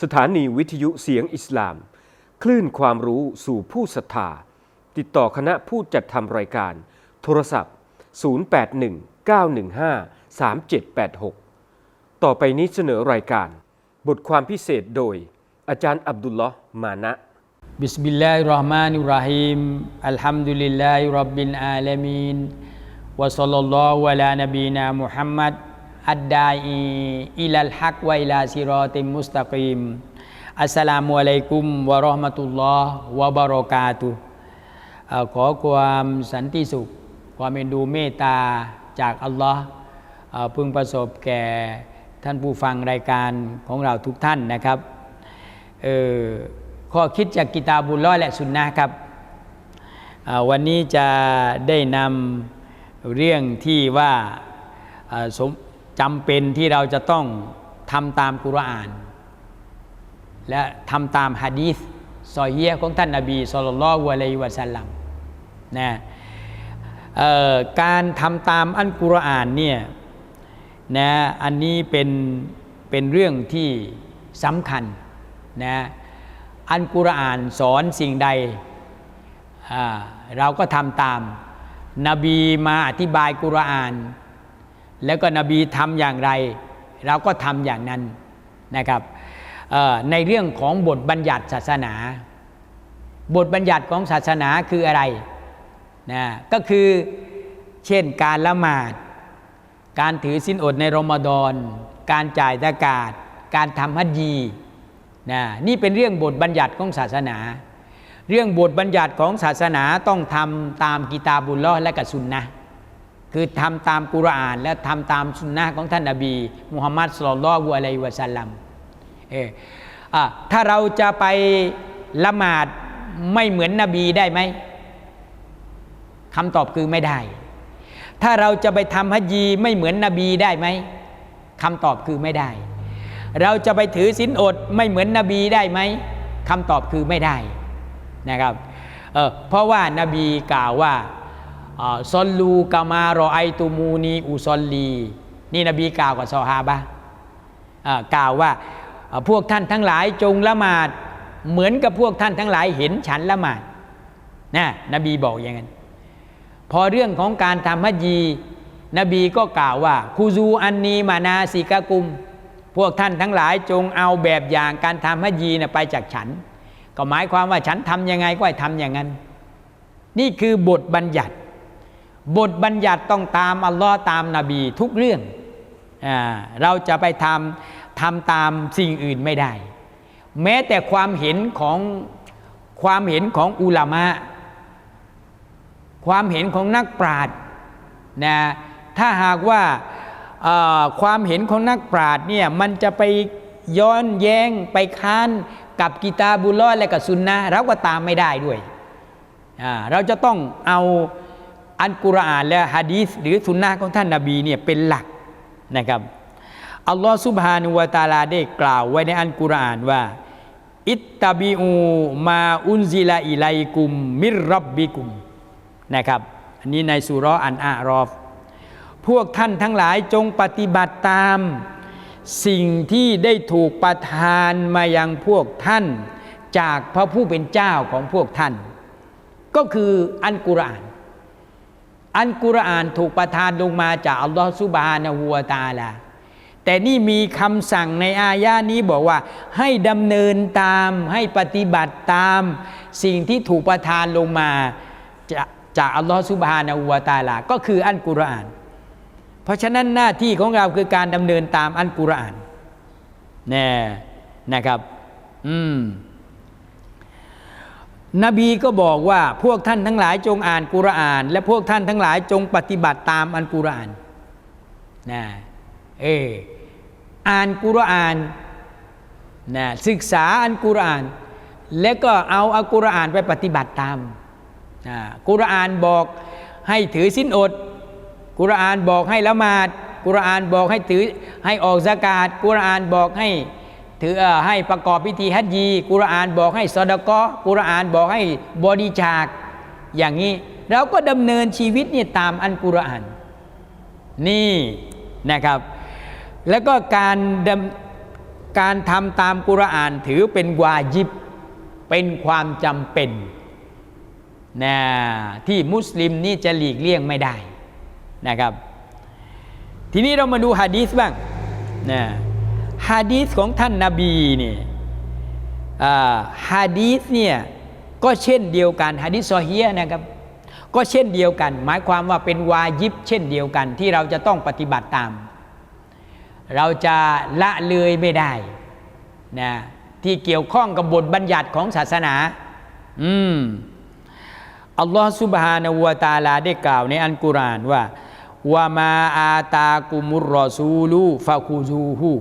สถานีวิทยุเสียงอิสลาม คลื่นความรู้สู่ผู้ศรัทธา ติดต่อคณะผู้จัดทำรายการ โทรศัพท์ 0819153786 ต่อไปนี้เสนอรายการ บทความพิเศษโดย อาจารย์อับดุลลอฮ์มานะ بسم الله الرحمن الرحيم الحمد لله رب العالمين وصلى الله على نبينا محمد อัดดาอีอิลัลฮักไวลาซิรอติมุสตะกีมอัสสลามุอะลัยกุมวะราะห์มะตุลลอฮ์วะบะเราะกาตุขอความสันติสุข ความเอ็นดูเมตตาจากอัลลอฮ์พึงประสบแก่ท่านผู้ฟังรายการของเราทุกท่านนะครับข้อคิดจากกิตาบุลล้อและสุนนะครับวันนี้จะได้นำเรื่องที่ว่าสม จำเป็นที่เราจะต้องทำตามกุรอาน และทำตามฮะดีษซอฮียของท่านนาบีสุลต่านละฮ์วะลัยวะสัลลัมนะการทำตามอันกุรอานเนี่ยนะอันนี้เป็นเป็นเรื่องที่สำคัญนะอันกุรอานสอนสิ่งใดเราก็ทำตาม นบีมาอธิบายกุรอาน แล้วก็นบีทำอย่างไร เราก็ทำอย่างนั้นนะครับในเรื่องของบทบัญญัติศาสนา บทบัญญัติของศาสนาคืออะไรนะก็คือเช่นการละหมาด การถือสินอดในรอมฎอนการจ่ายตะกาศ การทำฮัจญีนะนี่เป็นเรื่องบทบัญญัติของศาสนา เรื่องบทบัญญัติของศาสนาต้องทำตามกิตาบุลลอและกับสุนนะ คือทำตามกุรอาน และทำตามสุนนะของท่านนบีมุฮัมมัดสุลลัลลอฮุอะลัยวะสัลลัมเอออะถ้าเราจะไปละหมาดไม่เหมือนนบีได้ไหมคำตอบคือไม่ได้ ถ้าเราจะไปทำฮัจญีไม่เหมือนนบีได้ไหมคำตอบคือไม่ได้ เราจะไปถือศีลอดไม่เหมือนนบีได้ไหมคำตอบคือไม่ได้นะครับเออเพราะว่านาบีกล่าวว่า ซอลลูกามารอไอตูมูนีอุซอลลีนี่นบีกล่าวกับซอฮาบะกล่าวว่าอ่าพวกท่านทั้งหลายจงละหมาดเหมือนกับพวกท่านทั้งหลายเห็นฉันละหมาดนะนบีบอกอย่างนั้น พอเรื่องของการทำฮัจญีนบีก็กล่าวว่าคูซูอันนีมานาสิกะกุม พวกท่านทั้งหลายจงเอาแบบอย่างการทำฮัจญีนะไปจากฉัน ก็หมายความว่าฉันทำยังไงก็ให้ทำอย่างนั้น นี่คือบทบัญญัติ บทบัญญัติต้องตามอัลลอฮ์ตามนาบีทุกเรื่องอเราจะไปทำทำตามสิ่งอื่นไม่ได้ แม้แต่ความเห็นของความเห็นของอุลามะ ความเห็นของนักปราชญ์นะถ้าหากว่าความเห็นของนักปราชญ์เนี่ยมันจะไปย้อนแย้งไปค้านกับกิตาบุลลอและกับซุนนะเราก็ตามไม่ได้ด้วย เราจะต้องเอา อันกุรอานและฮะดีษหรือสุนนะของท่านนาบีเนี่ยเป็นหลักนะครับอัลลอฮ์ซุบฮานุวะตาลาได้กล่าวไว้ในอันกุรอานว่า อิตตาบิอูมาอุนซิลาอิไลกุม มิรรับบิกุมนะครับ อันนี้ในสุราะห์อันอารอฟ พวกท่านทั้งหลายจงปฏิบัติตาม สิ่งที่ได้ถูกประทานมายังพวกท่าน จากพระผู้เป็นเจ้าของพวกท่าน ก็คืออันกุรอาน อันกุรอานถูกประทานลงมาจากอัลลอฮฺซุบฮานะฮูวตาลาแต่นี่มีคำสั่งในอายานี้บอกว่า ให้ดำเนินตามให้ปฏิบัติตาม สิ่งที่ถูกประทานลงมาจากจากอัลลอฮฺซุบฮานะฮูวะตาลา ก็คืออันกุรอาน เพราะฉะนั้นหน้าที่ของเราคือการดำเนินตามอันกุรอานแน่นะครับ อืม นบีก็บอกว่าพวกท่านทั้งหลายจงอ่านกุรอาน และพวกท่านทั้งหลายจงปฏิบัติตามอันกุรอานนะเอออ่านกุรอานนะศึกษาอันกุรอาน แล้วก็เอาอัลกุรอานไปปฏิบัติตามอ่ากุรอานบอกให้ถือสินอด กุรอานบอกให้ละหมาด กุรอานบอกให้ถือให้ออกสกาดกุรอานบอกให้ ถือเอ่อให้ประกอบพิธีฮัจญีกุรอานบอกให้สอดกอกุรอานบอกให้บริจาคอย่างนี้ เราก็ดำเนินชีวิตเนี่ยตามอันกุรอาน นี่นะครับ แล้วก็การดำการทำตามกุรอานถือเป็นวาญิบ เป็นความจำเป็นนะที่มุสลิมนี่จะหลีกเลี่ยงไม่ได้นะครับ ทีนี้เรามาดูฮะดีษบ้างนะ ฮะดีษของท่านนาบีนี่ฮะดีษเนี่ยก็เช่นเดียวกันฮะดีษซอฮียนะครับ ก็เช่นเดียวกัน หมายความว่าเป็นวาญิบเช่นเดียวกันที่เราจะต้องปฏิบัติตาม เราจะละเลยไม่ได้นะที่เกี่ยวข้องกับบทบัญญัติของศาสนา อืมอัลลอฮฺสุบฮานะฮูวตาลาได้กล่าวในอันกุรานว่าวามาอาตากุมุรรอซูลูฟาคูซูฮู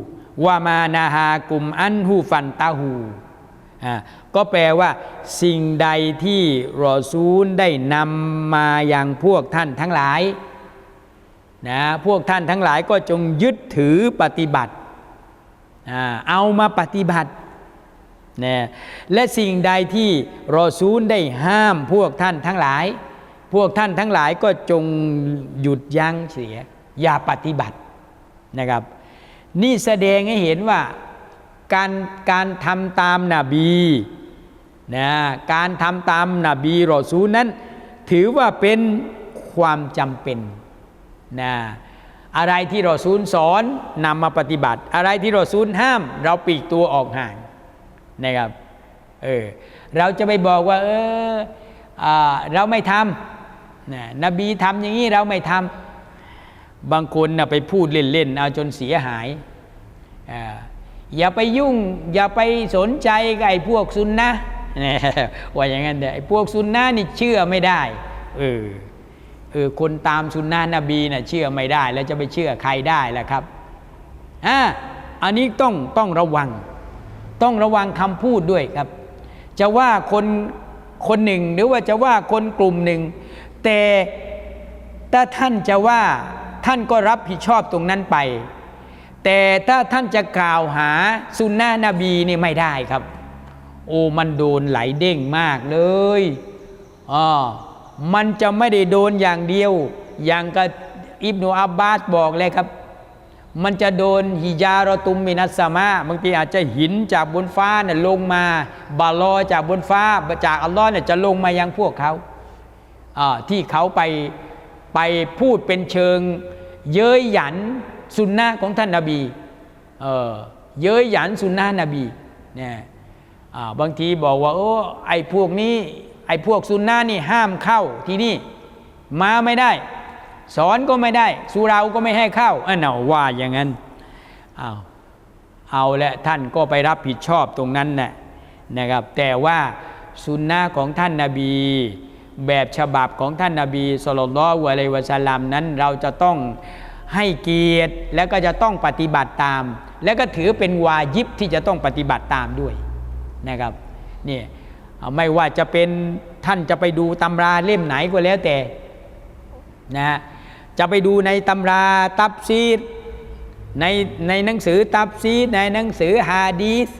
วามานาฮากุมอันฮูฟันตาฮูอ่าก็แปลว่า สิ่งใดที่รอซูลได้นำมาอย่างพวกท่านทั้งหลายนะพวกท่านทั้งหลายก็จงยึดถือปฏิบัติอ่าเอามาปฏิบัตินะและสิ่งใดที่รอซูลได้ห้ามพวกท่านทั้งหลาย พวกท่านทั้งหลายก็จงหยุดยั้งเสีย อย่าปฏิบัตินะครับ นี่แสดงให้เห็นว่าการการทำตามนาบีนะการทำตามนาบีรอซูลนั้น ถือว่าเป็นความจำเป็นนะอะไรที่รอซูลสอนนำมาปฏิบัติ อะไรที่รอซูลห้าม เราปีกตัวออกห่างนะครับเออเราจะไปบอกว่าเอออ่าเราไม่ทำนะนบีทำอย่างนี้เราไม่ทำ บางคนนะไปพูดเล่นๆเอาจนเสียหายอย่าไปยุ่ง อย่าไปสนใจกับไอ้พวกซุนนะว่าอย่างนั้นเด้อไอ้พวกซุนนะนี่เชื่อไม่ได้เออเออคนตามซุนนะนบีน่ะเชื่อไม่ได้ แล้วจะไปเชื่อใครได้ล่ะครับอ่าอันนี้ต้องต้องระวัง ต้องระวังคำพูดด้วยครับ จะว่าคนคนหนึ่งหรือว่าจะว่าคนกลุ่มหนึ่ง แต่ถ้าท่านจะว่า ท่านก็รับผิดชอบตรงนั้นไป แต่ถ้าท่านจะกล่าวหาสุนนะนบีนี่ไม่ได้ครับ โอ้มันโดนไหลเด้งมากเลยอ๋อมันจะไม่ได้โดนอย่างเดียว อย่างกับอิบนุอับบาสบอกเลยครับ มันจะโดนฮิยารตุมมินัสมาบางทีอาจจะหินจากบนฟ้าเนี่ยลงมา บาลอจากบนฟ้าจากอัลลอฮ์เนี่ยจะลงมายังพวกเขาอ่าที่เขาไปไปพูดเป็นเชิง เย้ยหยันสุนนะของท่านนาบีเออเย้ยหยันสุนนะนบีเนี่ยอ่าบางทีบอกว่าโอ้ไอ้พวกนี้ไอ้พวกสุนนะนี่ห้ามเข้าที่นี่มาไม่ได้ สอนก็ไม่ได้สุเราก็ไม่ให้เข้าอันน่ะว่าอย่างนั้นเอาเอาและท่านก็ไปรับผิดชอบตรงนั้นนะนะครับ แต่ว่าสุนนะของท่านนาบี แบบฉบับของท่านนาบีสุลต่านละฮ์อะลัยวะสลลัมนั้นเราจะต้องให้เกียรติแล้วก็จะต้องปฏิบัติตาม แล้วก็ถือเป็นวาญิบที่จะต้องปฏิบัติตามด้วยนะครับนี่ไม่ว่าจะเป็นท่านจะไปดูตำราเล่มไหนก็แล้วแต่นะจะไปดูในตำราตับซีดในในหนังสือตับซีดในหนังสือฮาดีส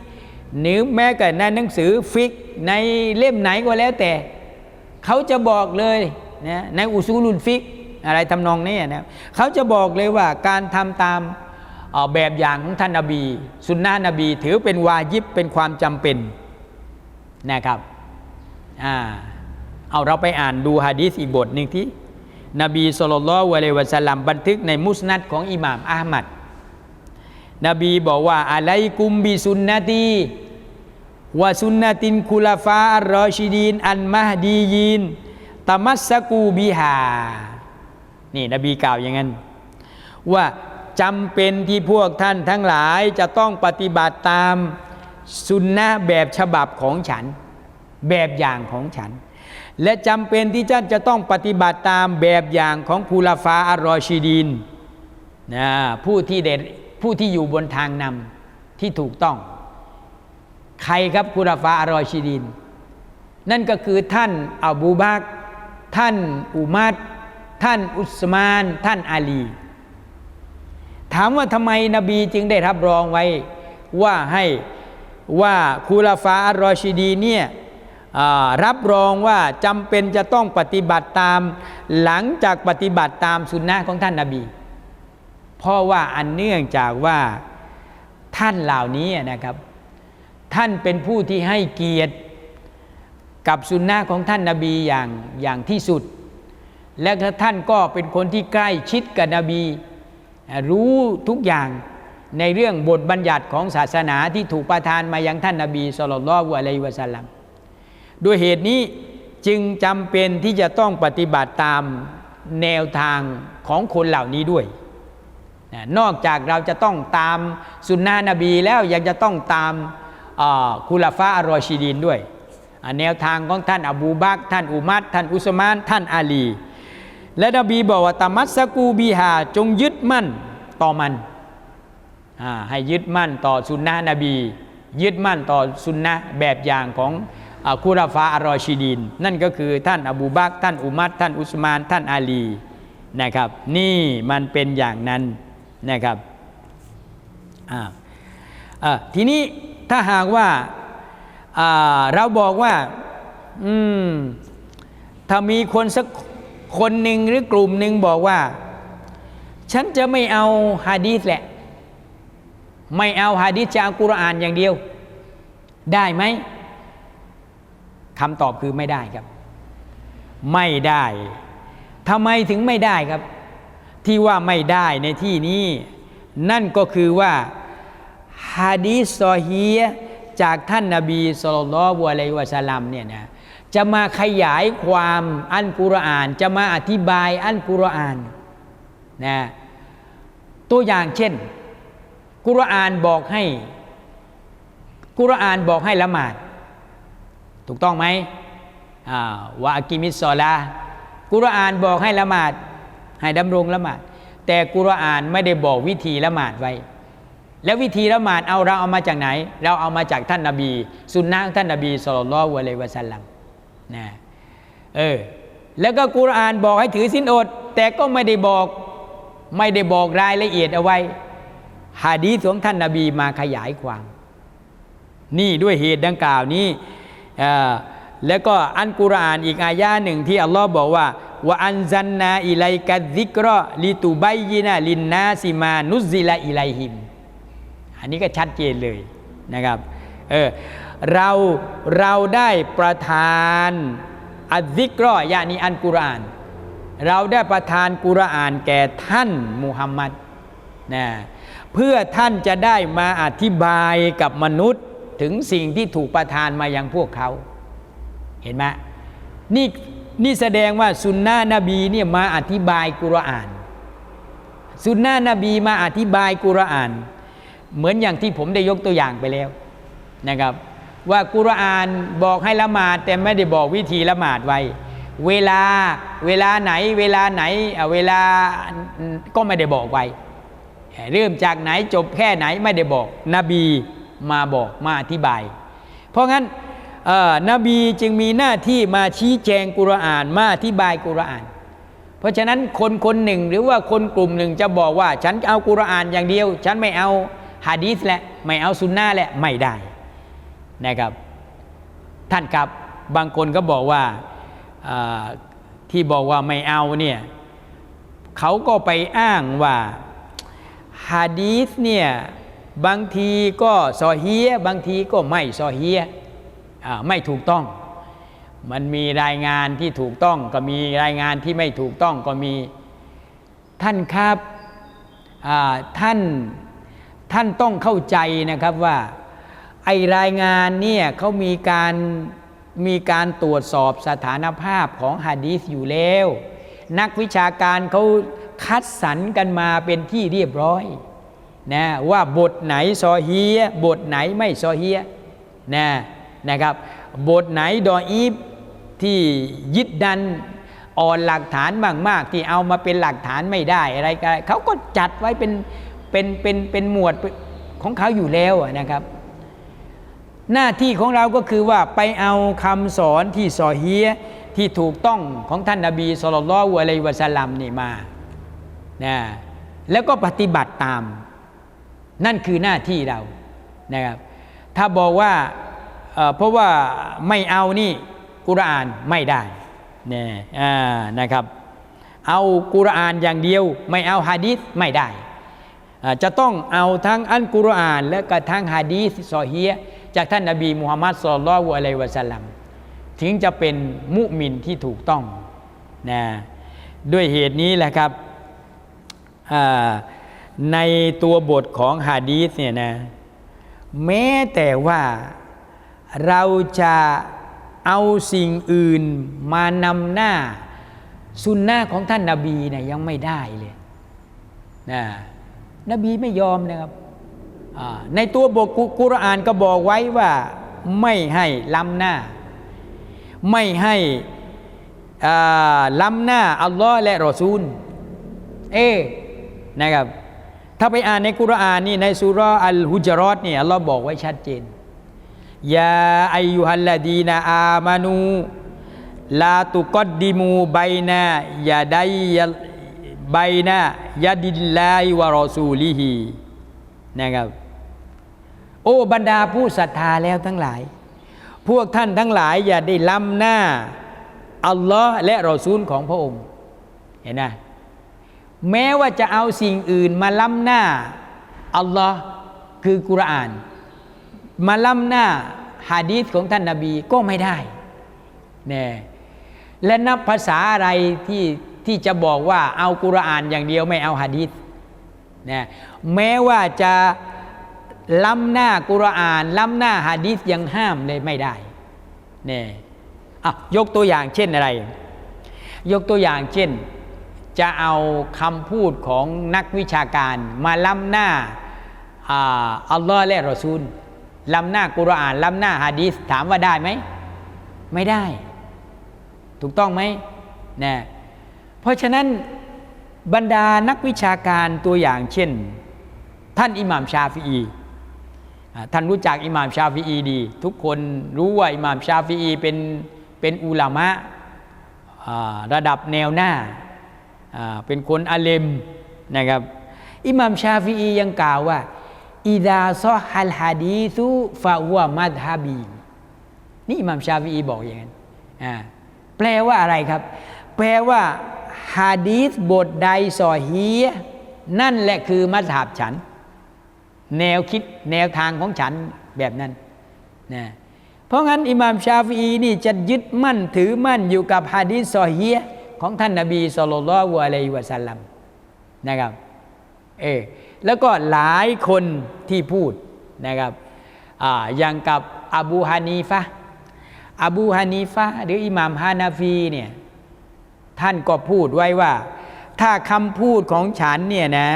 หรือแม้แต่ในหนังสือฟิกในเล่มไหนก็แล้วแต่ เขาจะบอกเลยนะในอุซูลุนฟิกอะไรทำนองนี้นะเขาจะบอกเลยว่าการทำตามแบบอย่างของท่านนาบี สุนนะนบี ถือเป็นวาญิบเป็นความจำเป็นนะครับอ่าเอาเราไปอ่านดูฮะดีษอีกบทหนึ่งที่นบีสุลต่านวะเลวะสลัมบันทึกในมุสนัดของอิหม่ามอามัด นบีบอกว่าอะไลกุมบิสุนนตี วะสุนนตินคุลาฟาอัลรอชิดีน อันมหดียีนตามัสกูบิฮานี่นบีกล่าวอย่างนั้น ว่าจำเป็นที่พวกท่านทั้งหลายจะต้องปฏิบัติตามสุนนะแบบฉบับของฉัน แบบอย่างของฉัน และจำเป็นที่ท่านจะต้องปฏิบัติตามแบบอย่างของภูลาฟาอัลรอชิดีนนะผู้ที่เด็ดผู้ที่อยู่บนทางนำที่ถูกต้อง ใครครับภูลาฟาอัลรอชิดีนนั่นก็คือท่านอบูบักท่านอุมัดท่านอุสมาน ท่านอาลี ถามว่าทำไมนบีจึงได้รับรองไว้ ว่าให้ว่าคูลาฟาอัลรอชิดีเนี่ยรับรองว่าจำเป็นจะต้องปฏิบัติตามหลังจากปฏิบัติตามสุนนะของท่านนาบี เพราะว่าอันเนื่องจากว่าท่านเหล่านี้นะครับ ท่านเป็นผู้ที่ให้เกียรติกับสุนนะของท่านนาบีอย่างอย่างที่สุด และท่านก็เป็นคนที่ใกล้ชิดกับนบี รู้ทุกอย่างในเรื่องบทบัญญัติของศาสนาที่ถูกประทานมายังท่านนาบีสุลต่านละอะลัยวะสัลลัมด้วยเหตุนี้จึงจำเป็นที่จะต้องปฏิบัติตามแนวทางของคนเหล่านี้ด้วย นอกจากเราจะต้องตามสุนนะนบีแล้วยังจะต้องตาม คุลาฟะอัลรอชิดีนด้วย แนวทางของท่านอบูบักท่านอุมัดท่านอุสมาน ท่านอาลี และนบีบอกว่าตามัสกูบีฮาจงยึดมั่นต่อมัน ให้ยึดมั่นต่อสุนนะนบี ยึดมั่นต่อสุนนะแบบอย่างของอคุราฟาอารอชิดีนนั่นก็คือท่านอบูบักท่านอุมัดท่านอุสมาน ท่านอาลีนะครับ นี่มันเป็นอย่างนั้นนะครับทีนี้ ถ้าหากว่าาเราบอกว่าอืมถ้ามีคนสักคนหนึ่งหรือกลุ่มหนึ่งบอกว่า ฉันจะไม่เอาฮะดีษแหละ ไม่เอาฮะดีษจะเอากุรอานอย่างเดียว ได้ไหมคำตอบคือไม่ได้ครับ ไม่ได้ทำไมถึงไม่ได้ครับ ที่ว่าไม่ได้ในที่นี้ นั่นก็คือว่า ฮะดีษซอฮีจากท่านนาบีสุลต่านละฮ์อะลัยวะสลัมเนี่ยนะจะมาขยายความอันกุรอาน จะมาอธิบายอันกุรอานนะตัวอย่างเช่น กุรอานบอกให้ กุรอานบอกให้ละหมาด ถูกต้องไหมอ่าวะอากิมิสซอลากุรอานบอกให้ละหมาด ให้ดำรงละหมาด แต่กุรอานไม่ได้บอกวิธีละหมาดไว้ แล้ววิธีละหมาดเอาเราเอามาจากไหน เราเอามาจากท่านนาบี สุนนะท่านนาบีสุลต่านละฮ์อะลัยฮิวะสัลลัมนะเออแล้วก็กุรอานบอกให้ถือสินอด แต่ก็ไม่ได้บอกไม่ได้บอกรายละเอียดเอาไว้ฮะดีของท่านนาบีมาขยายความ นี่ด้วยเหตุดังกล่าวนี้แล้วก็อันกุรอานอีกอายาหนึ่งที่อัลลอฮ์บอกว่าว่าอันซันนาอิไลกัดซิกรอลิตูไบยินาลินนาซิมานุซิลาอิไลฮิม นนี้ก็ชัดเจนเลยนะครับเออเราเราได้ประทานอัลซิกรอยานีอันกุรอาน เราได้ประทานกุรอานแก่ท่านมุฮัมมัดนะเพื่อท่านจะได้มาอธิบายกับมนุษย์ถึงสิ่งที่ถูกประทานมายังพวกเขา เห็นไหมนี่นี่แสดงว่าสุนนะนบีเนี่ยมาอธิบายกุรอาน สุนนะนบีมาอธิบายกุรอาน เหมือนอย่างที่ผมได้ยกตัวอย่างไปแล้วนะครับ ว่ากุรอานบอกให้ละหมาดแต่ไม่ได้บอกวิธีละหมาดไว้ เวลาเวลาไหน เวลาไหนเวลาก็ไม่ได้บอกไว้ เริ่มจากไหนจบแค่ไหนไม่ได้บอก นบีมาบอกมาอธิบาย เพราะงั้นนบีจึงมีหน้าที่มาชี้แจงกุรอานมาอธิบายกุรอาน เพราะฉะนั้นคนคนหนึ่งหรือว่าคนกลุ่มหนึ่งจะบอกว่า ฉันเอากุรอานอย่างเดียว ฉันไม่เอา ฮะดีษแหละไม่เอาซุนนะแหละไม่ได้นะครับ ท่านครับบางคนก็บอกว่าที่บอกว่าไม่เอาเนี่ยเขาก็ไปอ้างว่าฮะดีษเนี่ยบางทีก็ซอเฮียบางทีก็ไม่ซอเฮียไม่ถูกต้อง มันมีรายงานที่ถูกต้องก็มีรายงานที่ไม่ถูกต้องก็มีท่านครับท่าน ท่านต้องเข้าใจนะครับว่าไอรายงานเนี่ยเขามีการมีการตรวจสอบสถานภาพของฮะดีษอยู่แล้ว นักวิชาการเขาคัดสรรกันมาเป็นที่เรียบร้อยนะว่าบทไหนซอเฮียบทไหนไม่ซอเฮียนะนะครับ บทไหนดออีฟที่ยึดดันอ่อนหลักฐานมากๆ ที่เอามาเป็นหลักฐานไม่ได้อะไรก็เขาก็จัดไว้เป็น เป็นเป็นเป็นหมวดของเขาอยู่แล้วนะครับ หน้าที่ของเราก็คือว่าไปเอาคำสอนที่ซอเฮียที่ถูกต้องของท่านนาบีสุลต่านละฮ์อะลัยวะสัลลัมนี่มานะแล้วก็ปฏิบัติตาม นั่นคือหน้าที่เรานะครับถ้าบอกว่าเเพราะว่าไม่เอานี่กุรอานไม่ได้เนี่ยนะครับ เอากุรอานอย่างเดียว ไม่เอาฮะดีษไม่ได้ จะต้องเอาทั้งอัลกุรอาน และก็ทั้งฮะดีษซอฮียจากท่านนบีมุฮัมมัดสุลลัลลอะลัยวะสัลลัมถึงจะเป็นมุมินที่ถูกต้องนะด้วยเหตุนี้แหละครับในตัวบทของฮะดีษเนี่ยนะแม้แต่ว่าเราจะเอาสิ่งอื่นมานำหน้าสุนนะของท่านนาบีเนี่ยยังไม่ได้เลยนะ นบีไม่ยอมนะครับในตัวบทกุกุรอานก็บอกไว้ว่าไม่ให้ล้ำหน้า ไม่ให้ล้ำหน้าอัลลอฮ์และรอซูล เอะนะครับ ถ้าไปอ่านในกุรอานนี่ในสุราอัลฮุจรอตเนี่ยอัลลอฮ์บอกไว้ชัดเจนยาอายุฮัลลดีนาอามานูลาตุกอดดิมูไบนายาได ไบนายาดิลลาฮิวะรอซูลิฮีนะครับ โอ้บรรดาผู้ศรัทธาแล้วทั้งหลาย พวกท่านทั้งหลาย อย่าได้ล้ำหน้า อัลลอฮ์และรอซูลของพระองค์ เห็นไหมแม้ว่าจะเอาสิ่งอื่นมาล้ำหน้า อัลลอฮ์คือกุรอาน มาล้ำหน้าฮะดีษของท่านนาบีก็ไม่ได้เนี่ยและนับภาษาอะไรที่ ที่จะบอกว่าเอากุรอานอย่างเดียวไม่เอาฮะดีษนี่ยแม้ว่าจะล้ำหน้ากุรอาน ล้ำหน้าฮะดีษยังห้ามเลยไม่ได้เนี่ยอะยกตัวอย่างเช่นอะไร ยกตัวอย่างเช่น จะเอาคำพูดของนักวิชาการมาล้ำหน้าอ่าอัลลอฮ์และรอซูลล้ำหน้ากุรอานล้ำหน้าฮะดีษถามว่าได้ไหม ไม่ได้ ถูกต้องไหมนะ เพราะฉะนั้นบรรดานักวิชาการตัวอย่างเช่น ท่านอิหม่ามชาฟีอีท่านรู้จักอิหม่ามชาฟีอีดี ทุกคนรู้ว่าอิหม่ามชาฟีอีเป็นเป็นอุลามะระดับแนวหน้าเป็นคนอาเลมนะครับอิหม่ามชาฟีอียังกล่าวว่าอิดาซอฮัลฮะดีซุฟะวะมัดฮะบีนี่อิหม่ามชาฟีอีบอกอย่างนั้นแปลว่าอะไรครับ แปลว่า ฮะดีษบทใดซอฮียนั่นแหละคือมัธยับฉัน แนวคิดแนวทางของฉันแบบนั้นนะเพราะงั้น อิหม่ามชาฟีอีนี่จะยึดมั่นถือมั่นอยู่กับฮะดีษซอฮียของท่านนบีสุลต่านละฮ์อะลัยวะสัลลัมนะครับเออแล้วก็หลายคนที่พูดนะครับอ่าอย่างกับอบูฮานีฟะอบูฮานีฟะหรืออิหม่ามฮานาฟีเนี่ย ท่านก็พูดไว้ว่า ถ้าคำพูดของฉันเนี่ยนะ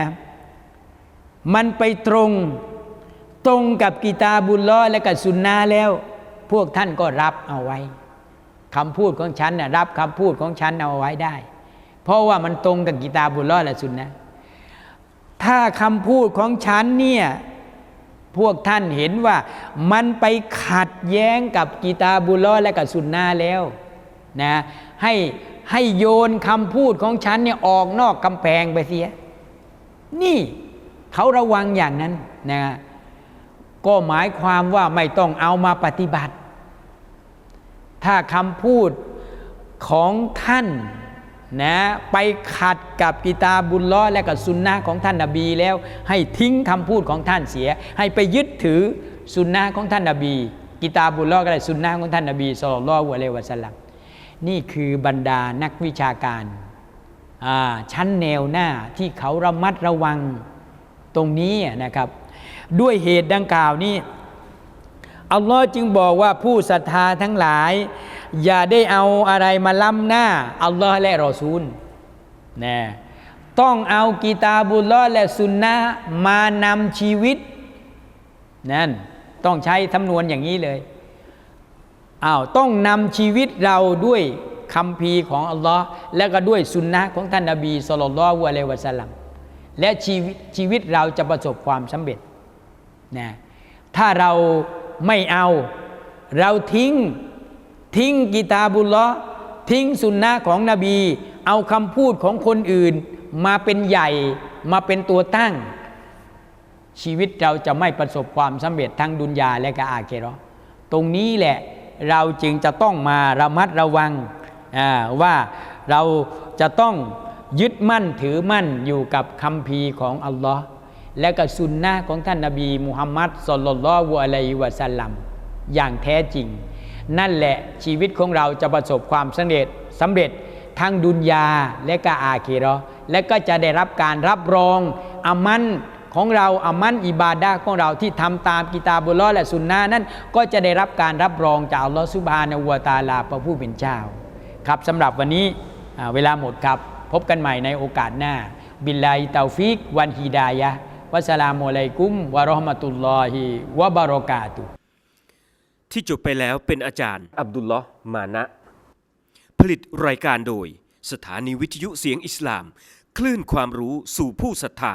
มันไปตรงตรงกับกีตาบุลล้อและกับสุนนะห์แล้ว พวกท่านก็รับเอาไว้คำพูดของฉันนะรับคำพูดของฉันเอาไว้ได้ เพราะว่ามันตรงกับกีตาบุลล้อและสุนนะถ้าคำพูดของฉันเนี่ยพวกท่านเห็นว่ามันไปขัดแย้งกับกีตาบุลล้อและกับสุนนะห์แล้วนะให้ ให้โยนคำพูดของฉันเนี่ยออกนอกกำแพงไปเสีย นี่เขาระวังอย่างนั้นนะก็หมายความว่าไม่ต้องเอามาปฏิบัติ ถ้าคำพูดของท่านนะไปขัดกับกิตาบุลล้อและกับสุนนะของท่านนาบีแล้ว ให้ทิ้งคำพูดของท่านเสีย ให้ไปยึดถือสุนนะของท่านนาบี กิตาบุลล้อก็ได้สุนนะของท่านนาบีสุลต่านละฮ์อะลัยฮิวะสลลัม นี่คือบรรดานักวิชาการ ชั้นแนวหน้าที่เขาระมัดระวังตรงนี้นะครับ ด้วยเหตุดังกล่าวนี้อัลลอฮ์จึงบอกว่าผู้ศรัทธาทั้งหลาย อย่าได้เอาอะไรมาล้ำหน้าอัลลอฮ์และรอซูลนะต้องเอากีตาบุลลอฮ์และสุนนะมานำชีวิตนั่นต้องใช้ทำนวนอย่างนี้เลย อ้าวต้องนำชีวิตเราด้วยคำพีของอัลลอฮ์และก็ด้วยสุนนะของท่านนบีสุลต่านละฮ์อะลัยฮิวะสลัมและชีวิตชีวิตเราจะประสบความสำเร็จนะถ้าเราไม่เอา เราทิ้งทิ้งกิตาบุลลอฮ์ทิ้งสุนนะของนบี เอาคำพูดของคนอื่น มาเป็นใหญ่มาเป็นตัวตั้ง ชีวิตเราจะไม่ประสบความสำเร็จทั้งดุนยาและก็อาเคราะห์ตรงนี้แหละ เราจึงจะต้องมาระมัดระวังว่าเราจะต้องยึดมั่นถือมั่นอยู่กับคำพีของอัลลอฮ์และก็สุนนะของท่านนบีมุฮัมมัดสลลัลลอฮุอะลัยวะสัลลัมอย่างแท้จริง นั่นแหละชีวิตของเราจะประสบความสำเร็จสำเร็จทั้งดุนยาและก็อาคเราะห์และก็จะได้รับการรับรองอามัน ของเราอามันอิบาดะห์ของเราที่ทำตามกิตาบุลลอฮ์และสุนนะนั้นก็จะได้รับการรับรองจากอัลลอฮฺซุบฮานะฮูวะตะอาลาพระผู้เป็นเจ้า ครับสำหรับวันนี้อ่าเวลาหมดครับ พบกันใหม่ในโอกาสหน้า บิลลาฮิเตาฟิก วันฮีดายะฮ์วัสสลามุอะลัยกุมวะเราะห์มะตุลลอฮิวะบะเราะกาตุฮ์ที่จบไปแล้วเป็นอาจารย์ อับดุลลอฮ์มานะ ผลิตรายการโดย สถานีวิทยุเสียงอิสลาม คลื่นความรู้สู่ผู้ศรัทธา